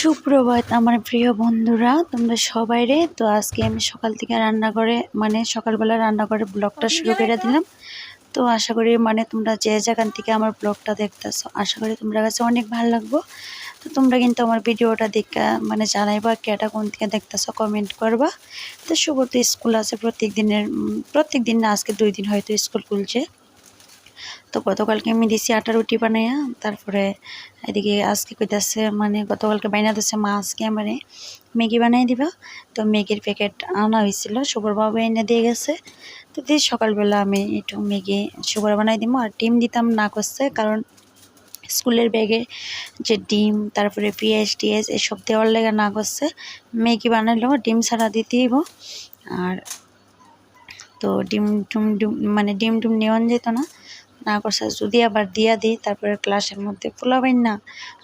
সুপ্রভাত আমার প্রিয় বন্ধুরা তোমরা সবাই রে। তো আজকে আমি সকাল থেকে রান্না করে মানে সকালবেলা রান্না করে ব্লগটা শুরু করে দিলাম। তো আশা করি মানে তোমরা যে যেখান থেকে আমার ব্লগটা দেখতেছো আশা করি তোমরা কাছে অনেক ভালো লাগবো। তো তোমরা কিন্তু আমার ভিডিওটা দেখা মানে জানাইবা কেটা কোন থেকে দেখতেছো কমেন্ট করবা। তো শুভ তো স্কুল আছে প্রত্যেক দিনের প্রত্যেক দিন না আজকে দুই দিন হয়তো স্কুল খুলছে। তো গতকালকে আমি দিছি আটা রুটি বানাইয়া, তারপরে এদিকে আজকে কইতাছে মানে গতকালকে বাইনা দিচ্ছে মা আজকে মানে ম্যাগি বানাই দিবা তো ম্যাগির প্যাকেট আনা হয়েছিল শুভর বাবু এনে দিয়ে গেছে তো দিয়ে সকালবেলা আমি একটু ম্যাগি শুভর বানাই দিব আর ডিম দিতাম না করছে, কারণ স্কুলের ব্যাগে যে ডিম, তারপরে পেঁয়াজ টিয়াজ এসব দেওয়ার লেগে না করছে, ম্যাগি বানাইলেও ডিম ছাড়া দিতেই হইব। আর তো ডিম টুম ডুম মানে ডিম টুম নেওয়ান যেত না না করছে। যদি আবার দিয়া দিই, তারপরে ক্লাসের মধ্যে পোলাবেন না।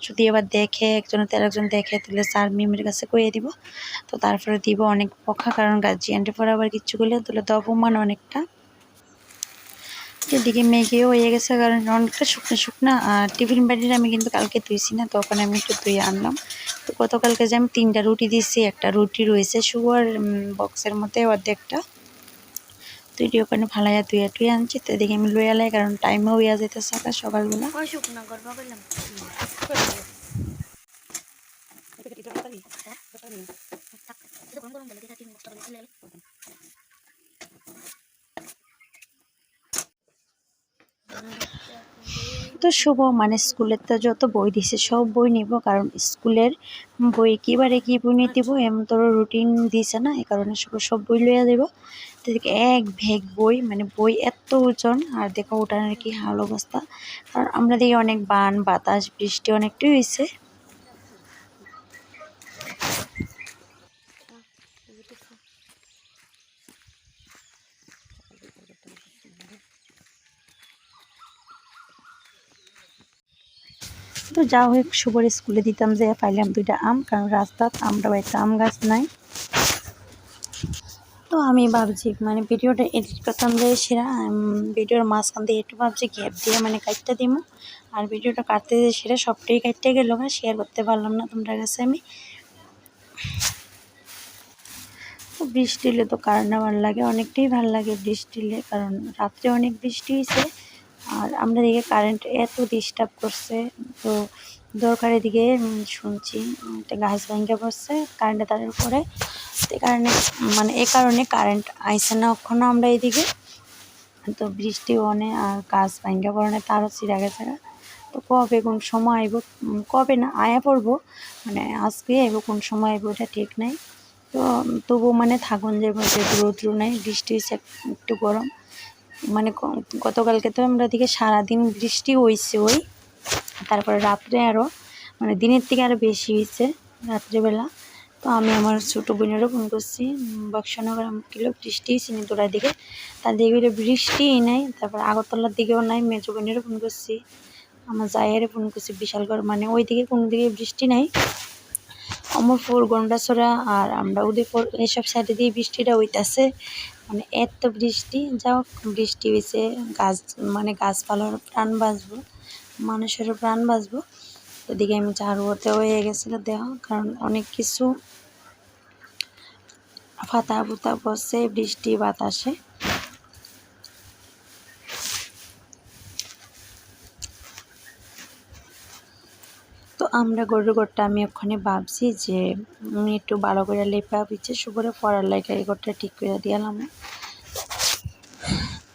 যদি আবার দেখে একজনের তের একজন দেখে, তাহলে স্যার মিমের কাছে কইয়ে দিব। তো তারপরে দিব অনেক পক্ষা কারণ গার্জিয়ানটে পরে আবার কিচ্ছু করলে তাহলে তো অপমান অনেকটা। এদিকে মেঘেও হয়ে গেছে, কারণ অনেকটা শুকনো শুকনো। আর টিফিন বাড়ির আমি কিন্তু কালকে ধুইছি না তখন আমি একটু ধুয়ে আনলাম। তো গতকালকে যে আমি তিনটা রুটি দিয়েছি, একটা রুটি রয়েছে, সুগার বক্সের মধ্যে অর্ধেকটা। তো এটি ওখানে ফালাইয়া ধুইয়া টুয়ে আনছি তো এদিকে আমি লইয়া লাই কারণ টাইমও হইয়া যেতেছে সকাল সকালবেলা। ওই শুকনো গল্প করলাম গরম গরম গেলে তিন বস্তা করে ফেলে তো শুভ মানে স্কুলের তো যত বই দিছে সব বই নিব কারণ স্কুলের বই কিবারে কি বই নিয়ে দিব এমন তোর রুটিন দিছে না এই কারণে শুভ সব বই লইয়া দেব। এদিকে এক ভেগ বই মানে বই এত ওজন, আর দেখো ওটানের কি হাল অবস্থা। কারণ আমরা দেখি অনেক বান, বাতাস, বৃষ্টি অনেকটাই হয়েছে তো যা হোক, শুভর স্কুলে দিতাম যে, পাইলাম দুইটা আম, কারণ রাস্তাত আমরা বাড়িতে আম গাছ নাই। তো আমি ভাবছি মানে ভিডিওটা এডিট করতাম যে সেরা ভিডিওর মাঝখান দিয়ে একটু ভাবছি গ্যাপ দিয়ে মানে কাটতে দিব। আর ভিডিওটা কাটতে দিয়ে সেরা সবটাই কাটতে গেল না শেয়ার করতে পারলাম না তোমরা কাছে আমি। তো বৃষ্টি হলে তো কারেন্ট ভালো লাগে, অনেকটাই ভালো লাগে বৃষ্টি হলে, কারণ রাত্রে অনেক বৃষ্টি হয়েছে আর আমরা দিকে কারেন্ট এত ডিস্টার্ব করছে, তো দরকারের দিকে শুনছি একটা গাছ ভেঙে পড়ছে কারেন্টের তারের উপরে। তো কারণে মানে এ কারণে কারেন্ট আইসে না কখনো আমরা এদিকে তো বৃষ্টি অনে আর গাছ ভেঙে পড়নে তারও চিরা গেছে। তো কবে কোন সময় আইব কবে না আয়া পড়ব মানে আজকে আইব, কোন সময় আইব এটা ঠিক নাই। তো তবু মানে থাকুন যে যে রৌদ্র নাই, বৃষ্টি হয়েছে একটু গরম। মানে গতকালকে তো আমরা দিকে সারাদিন বৃষ্টি হয়েছে ওই। তারপরে রাত্রে আরও মানে দিনের থেকে আরও বেশি হয়েছে রাত্রেবেলা। তো আমি আমার ছোটো বোনেরও ফোন করছি বক্সনগর কিলো বৃষ্টি চিনিতলার দিকে। তার দিকে বৃষ্টিই নাই, তারপর আগরতলার দিকেও নাই, মেজো বোনেরও ফোন করছি, আমার জায়েরও ফোন করছি, বিশালগড় মানে ওই দিকে কোনো দিকে বৃষ্টি নাই। অমরপুর, গন্ডাছড়া আর আমরা উদয়পুর এইসব সাইডে দিয়ে বৃষ্টিটা হইতাছে। মানে এত বৃষ্টি যাও বৃষ্টি হয়েছে, গাছ মানে গাছপালার প্রাণ বাঁচবো। মানুষেরও প্রাণ বাঁচবো। এদিকে আমি ঝাড়ু হতে হয়ে গেছিল দেহ, কারণ অনেক কিছু ফাতা ফুতা পড়ছে, বৃষ্টি, বাতাসে। তো আমরা গরুর ঘরটা আমি ওখানে ভাবছি যে আমি একটু ভালো করে লেপা পিছিয়ে শুভরে পড়ার লাগে এই ঘরটা ঠিক করে দিয়ালাম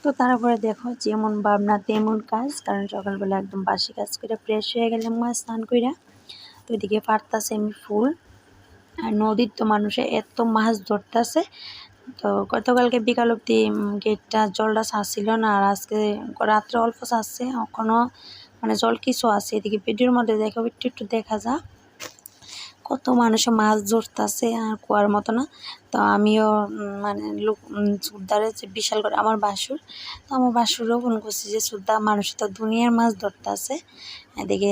তো তারপরে দেখো যেমন ভাবনা তেমন কাজ, কারণ সকালবেলা একদম বাসি কাজ করে ফ্রেশ হয়ে গেলাম মা স্নান কইরা। তো এদিকে পারতাছে আমি ফুল। আর নদীর তো মানুষে এত মাছ ধরতেছে। তো গতকালকে বিকাল অব্দি গেটটা জলটা ছাড়ছিল না, আর আজকে রাত্রে অল্প ছাড়ছে এখনও মানে জল কিছু আছে। এদিকে ভিডিওর মধ্যে দেখো, একটু একটু দেখা যা কত মানুষে মাছ ধরতেছে আর কুয়ার মতো না। তো আমিও মানে লোক সুদ্দারে যে বিশাল করে আমার বাসুর, তো আমার বাসুরও ফোন করছি যে, সুদ্দা, মানুষ তো দুনিয়ার মাছ ধরতেছে। এদিকে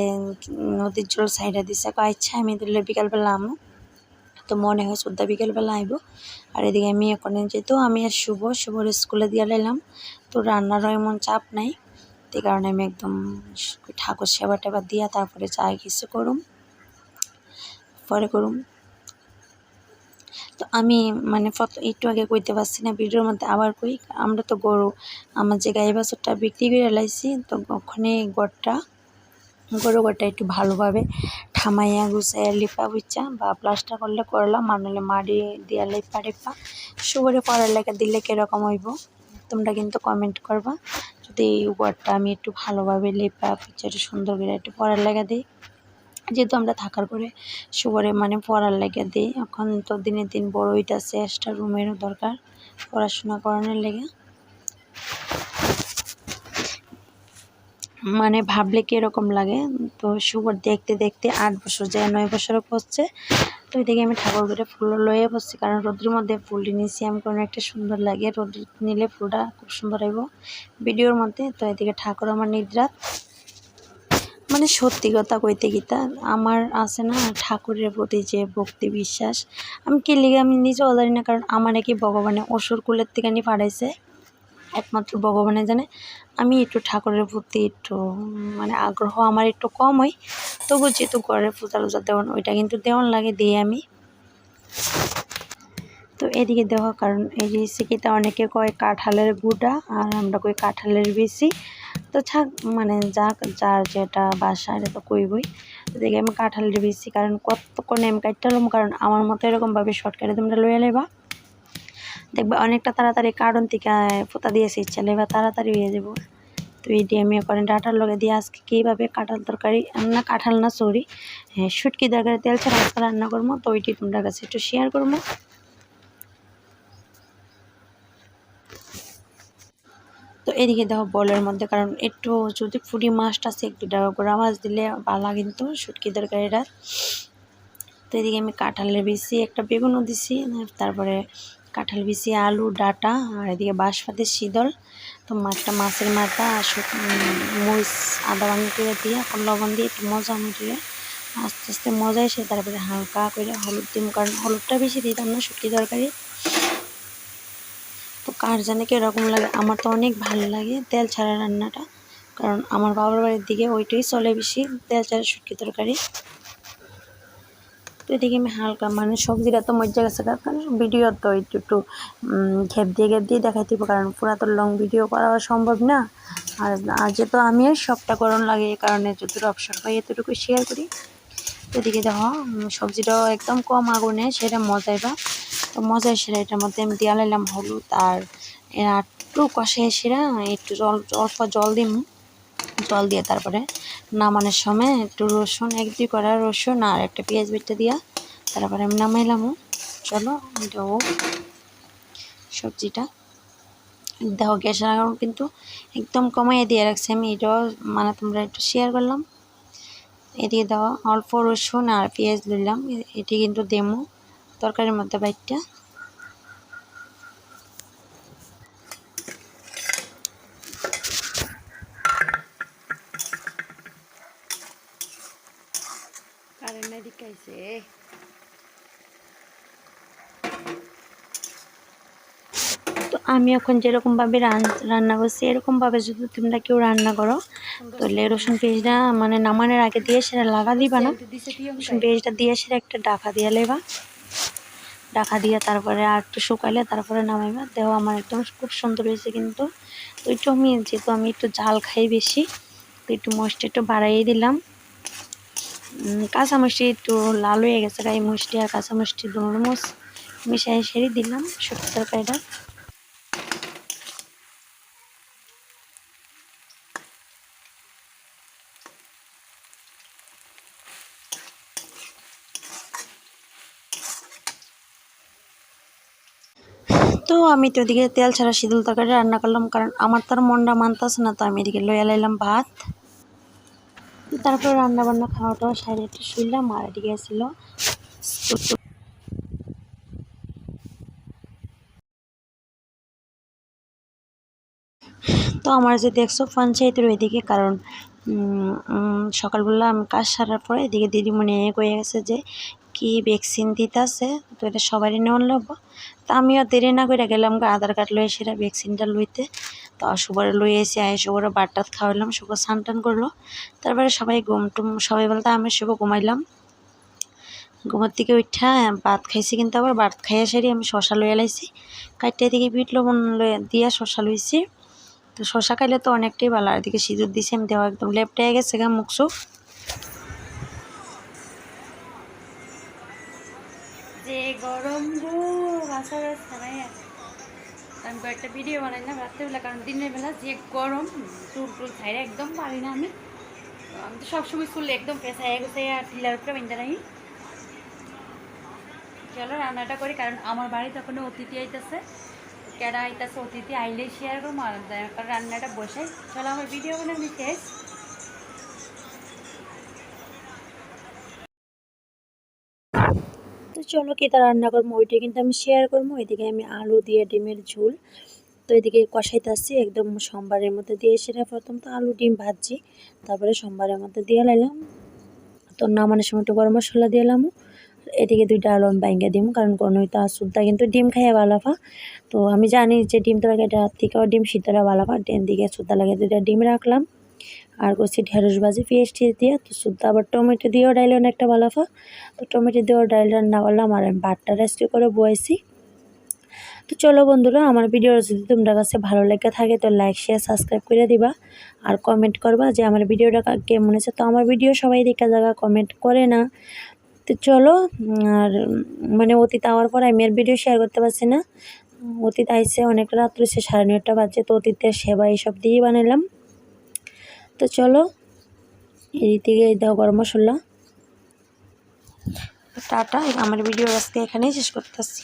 নদীর জল সাইডে দিছে। কয় ইচ্ছা আমি দিলে বিকালবেলা আমো। তো মনে হয় সুদ্দা বিকেলবেলা আইব। আর এদিকে আমি এখন যেহেতু আমি আর শুভ, শুভর স্কুলে দিয়ে লাইলাম, তো রান্নারও এমন চাপ নাই। তো কারণে আমি একদম ঠাকুর সেবা টেবা দিয়া তারপরে চা কিছু করুম। পরে করুম। তো আমি মানে একটু আগে কইতে পারছি না, ভিডিওর মধ্যে আবার কই, আমরা তো গরু, আমার যে গাই বাছুরটা বিক্রি করে লাইছি, তো ওখানে গড়টা, গরু গড়টা একটু ভালোভাবে ঠামাইয়া গুছাইয়া লিপা বুচ্চা বা প্লাস্টার করলে করলাম নাহলে মাড়ি দিয়া লিপা টিপা সুগরে পড়ার লেখা দিলে কীরকম হইব, তোমরা কিন্তু কমেন্ট করবা। যদি এই গড়টা আমি একটু ভালোভাবে লিপা পিচ্ছা একটু সুন্দর করে একটু পড়ার লেখা দিই। যেহেতু আমরা থাকার করে সুগরে মানে পড়ার লেগে দিই, এখন তো দিনে দিন বড় হইতাছে এক্সট্রা রুমেরও দরকার পড়াশোনা করানোর লেগে। মানে ভাবলে কীরকম লাগে? তো সুগর দেখতে দেখতে আট বছর যায়, নয় বছরও পড়ছে। তো এদিকে আমি ঠাকুর ঘরে ফুল লয়ে বসছি, কারণ রোদ্রের মধ্যে ফুলটি নিয়েছি, আমি কোনো একটা সুন্দর লাগে। রোদ নিলে ফুলটা খুব সুন্দর হইব, ভিডিওর মধ্যে। তো এদিকে ঠাকুর আমার নিদ্রা মানে সত্যি কথা কইতে গীতা, আমার আছে না ঠাকুরের প্রতি যে ভক্তি বিশ্বাস। আমি কি লিগে আমি নিজেও জানি না, কারণ আমার নাকি ভগবানে অসুর কুলের থেকে নিয়ে পাঠাইছে একমাত্র ভগবানে জানে। আমি একটু ঠাকুরের প্রতি একটু মানে আগ্রহ আমার একটু কম হয়, তবু যেহেতু ঘরের পূজা টুজা দেওয়ান, ওইটা কিন্তু দেওয়ান লাগে দিয়ে আমি। তো এদিকে দেওয়া কারণ এই যে সিকিটা অনেকে কয় কাঁঠালের গুঁড়া, আর আমরা কই কাঁঠালের বেশি। তো থাক মানে যাক, যার যেটা বাসা, এটা তো কইবই। দেখি আমি কাঁঠালের বেশি কারণ কতক্ষণ এম কাটতাম কারণ আমার মতো এরকমভাবে শর্টকাটে তোমরা লইয়া লেবা দেখবে অনেকটা তাড়াতাড়ি কারণ থেকে পোতা দিয়েছে ইচ্ছা লেবা তাড়াতাড়ি হয়ে যাব। তো এই আমি করেন ডাটার লগে দিয়ে আজকে কীভাবে কাঁঠাল তরকারি না কাঁঠাল না সরি হ্যাঁ শুটকি তরকারি, তেল ছাড়া আজকে রান্না করব। তো ওইটি তোমরা কাছে একটু শেয়ার করব। তো এদিকে দেখো বলের মধ্যে, কারণ একটু যদি ফুটি মাছটা আছে, একটু গোড়া মাছ দিলে বালা কিন্তু শুটকি তরকারিটা। তো এদিকে আমি কাঁঠালের বিচি, একটা বেগুনও দিছি, তারপরে কাঁঠাল বিচি, আলু, ডাটা, আর এদিকে বাঁশপাতি শীতল তো মাছটা মাছের মাথা, আর মরিচ, আদা ভাঙি করে দিয়ে এখন লবণ দিয়ে একটু মজা মিটিয়ে আস্তে আস্তে মজা এসে তারপরে হালকা করে হলুদ দিম, কারণ হলুদটা বেশি দিতাম না শুটকি তরকারি। কার জানে কীরকম লাগে, আমার তো অনেক ভালো লাগে তেল ছাড়া রান্নাটা। কারণ আমার বাবার বাড়ির দিকে ওইটাই চলে বেশি, তেল ছাড়া শুটকি তরকারি। তো এদিকে আমি হালকা মানে সবজিটা তো মজা গেছে, কারণ ভিডিও তো একটু একটু ঘেপ দিয়ে ঘেপ দিয়ে দেখাই দিব, কারণ পুরা তো লং ভিডিও করা সম্ভব না। আর যেহেতু আমি সবটা করণ লাগে, এই কারণে যতটুকু অবসর পাই এতটুকু শেয়ার করি। এদিকে দেখো সবজিটাও একদম কম আগুনে, সেটা মজাইবা তো মজাই সেরা এটার মধ্যে আমি দিয়া লাইলাম হলুদ আর একটু কষে সেরা, একটু জল, অল্প জল দিম। জল দিয়ে তারপরে নামানোর সময় একটু রসুন, এক, দুই কড়া রসুন আর একটা পেঁয়াজ বেটে দিয়া তারপরে আমি নামাইলামও চলো এটাও সবজিটা। দেখো, গ্যাসের আগুন কিন্তু একদম কমাইয়ে দিয়ে রাখছি আমি, এটাও মানে তোমরা একটু শেয়ার করলাম। এদিকে দেওয়া অল্প রসুন আর পেঁয়াজ দিলাম। এটি কিন্তু দেমো তরকারির মধ্যে বাইটটা। কারেন্ট এদিকে আইছে। আমি এখন যেরকমভাবে রান- রান্না করছি এরকমভাবে যদি তোমরা কেউ রান্না করো, তাহলে রসুন পেঁয়াজটা মানে নামানোর আগে দিয়ে সেটা লাগা দিবা না। রসুন পেঁয়াজটা দিয়ে সেটা একটা ডাকা দিয়ে লেবা। ডাকা দিয়ে তারপরে আর একটু শুকাইলে তারপরে নামাইবা। দেহ আমার একদম খুব সুন্দর হয়েছে কিন্তু। তো একটু আমি যেহেতু আমি একটু ঝাল খাই বেশি, তো একটু মশটা একটু বাড়াইয়ে দিলাম। কাঁচা মিষ্টি একটু লাল হয়ে গেছে গায়ে মিষ্টি আর কাঁচা মিষ্টি দুটো মুচ মিশাই সেরে দিলাম শুক্তো তরকারিটা। তো আমি তো ওদিকে তেল ছাড়া শীতল তরকারি রান্না করলাম, কারণ আমার তো আর মনটা মানতাছে না, তো আমি এদিকে লইয়া লাইলাম ভাত। তারপর রান্না বান্না খাওয়া টাওয়া সাইডে একটু শুইলাম, আর এদিকে ছিল তো আমার যে দেখছ পঞ্চায়েতের ওইদিকে কারণ সকালবেলা আমি কাজ সারার পরে এদিকে দিদিমণি এ কয়ে গেছে যে কি ভ্যাকসিন দিতেছে, তো এটা সবারই নেওয়ার লাগবো। তা আমিও দেরি না করে গেলাম আধার কার্ড লয়ে সেটা ভ্যাকসিনটা লইতে। তো শুভরে লই এসে আয়, শুভরে বাটটাত খাওয়াইলাম, শুভ স্নান টান করল। তারপরে সবাই ঘুম টুম, সবাই বলতে আমি শুভ ঘুমাইলাম। ঘুমার থেকে উঠা ভাত খাইছি কিন্তু আবার, ভাত খাইয়া সারি আমি শশা লইয়া লাইছি। কাটিয়া থেকে বিট লবণ দিয়া শশা লইছি। তো শশা খাইলে তো অনেকটাই ভালো, আর এদিকে সিঁদুর দিছি, আমি দেওয়া একদম লেপটাই গেছে গা মুখ চোখ যে গরম গো বাসা ব্যবস্থা নাই। আমি কয়েকটা ভিডিও বানাইলাম রাত্রেবেলা, কারণ দিনের বেলা যে গরম, চুল টুল ছাইরে একদম পারি না আমি। আমি তো সবসময় চুল একদম পেঁচাই গেছে আর ঢিলার উপরে বেঁধে রাখি। চলো রান্নাটা করি, কারণ আমার বাড়ি তখন অতিথি আইতেছে। কেডা আইতেছে অতিথি আইলে শেয়ার করব রান্নাটা বসে চলো আমার ভিডিও বানাই তো চলো কি তা রান্না করব? ওইটা কিন্তু আমি শেয়ার করব। এদিকে আমি আলু দিয়ে ডিমের ঝোল। তো এদিকে কষাইতেছি একদম সোমবারের মধ্যে দিয়ে সেটা প্রথম তো আলু, ডিম ভাজছি। তারপরে সোমবারের মধ্যে দিয়ে লাইলাম। তো নামানোর সময় একটু গরম মশলা দিয়ে এলাম এদিকে দুইটা আলু আমি বাইঙ্গা দিম, কারণ কোনো তো সুদ্দা কিন্তু ডিম খাইয়া ভালাফা তো আমি জানি যে ডিম তরকারিটা রাত থেকেও ডিম ভালাফা ডিম দিকে সুদ্দা লাগে দুইটা ডিম রাখলাম। আর করছি ঢেঁড়স ভাজি পেঁয়াজ টিয়ে দিয়ে, তো শুদ্ধ আবার টমেটো দিয়েও ডাইল অনেকটা ভালো ফা তো টমেটো দিয়েও ডাইল রান্না করলাম আর আমি ভাতটা রেস্টি করে বয়েছি তো চলো বন্ধুরা, আমার ভিডিও যদি তোমরা কাছে ভালো লেগে থাকে, তো লাইক শেয়ার সাবস্ক্রাইব করে দিবা। আর কমেন্ট করবা যে আমার ভিডিওটা কেমন হয়েছে। তো আমার ভিডিও সবাই দেখা জায়গা কমেন্ট করে না। তো চলো, আর মানে অতীত আওয়ার পর আমি আর ভিডিও শেয়ার করতে পারছি না। অতীত আইসে অনেক রাত সে সাড়ে নয়টা বাজে, তো অতীতের সেবা এইসব দিয়েই বানালাম তো চলো এই দিকে দাও গরম মশলা। টাটা আমার ভিডিও আজকে এখানেই শেষ করতেছি।